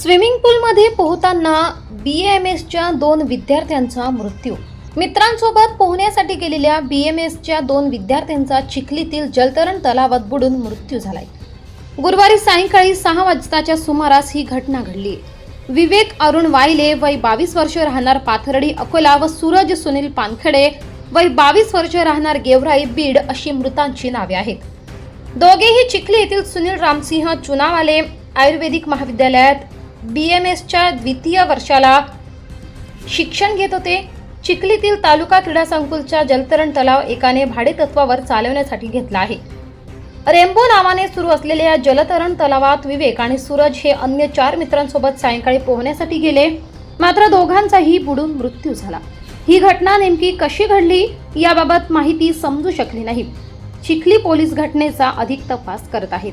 Swimming पूलमध्ये पोहताना बी M एसच्या दोन विद्यार्थ्यांचा मृत्यू. मित्रांसोबत पोहण्यासाठी गेलेल्या बी एम एसच्या दोन विद्यार्थ्यांचा चिखलीतील जलतरण तलावात बुडून मृत्यू झालाय. गुरुवारी सायंकाळी सहा वाजताच्या सुमारास ही घटना घडली. विवेक अरुण वायले वय बावीस वर्ष राहणार पाथर्डी अकोला व सूरज सुनील पानखडे वय बावीस वर्ष राहणार गेवराई बीड अशी मृतांची नावे आहेत. दोघेही चिखली येथील सुनील रामसिंह चुनावाले आयुर्वेदिक महाविद्यालयात बी एम एसच्या द्वितीय वर्षाला शिक्षण घेत होते. चिखलीतील तालुका क्रीडा संकुलच्या जलतरण तलाव एकाने भाडेतत्वावर चालवण्यासाठी घेतला आहे. रेम्बो नावाने सुरू असलेल्या या जलतरण तलावात विवेक आणि सूरज हे अन्य चार मित्रांसोबत सायंकाळी पोहण्यासाठी गेले. मात्र दोघांचाही बुडून मृत्यू झाला. ही घटना नेमकी कशी घडली याबाबत माहिती समजू शकली नाही. चिखली पोलीस घटनेचा अधिक तपास करत आहेत.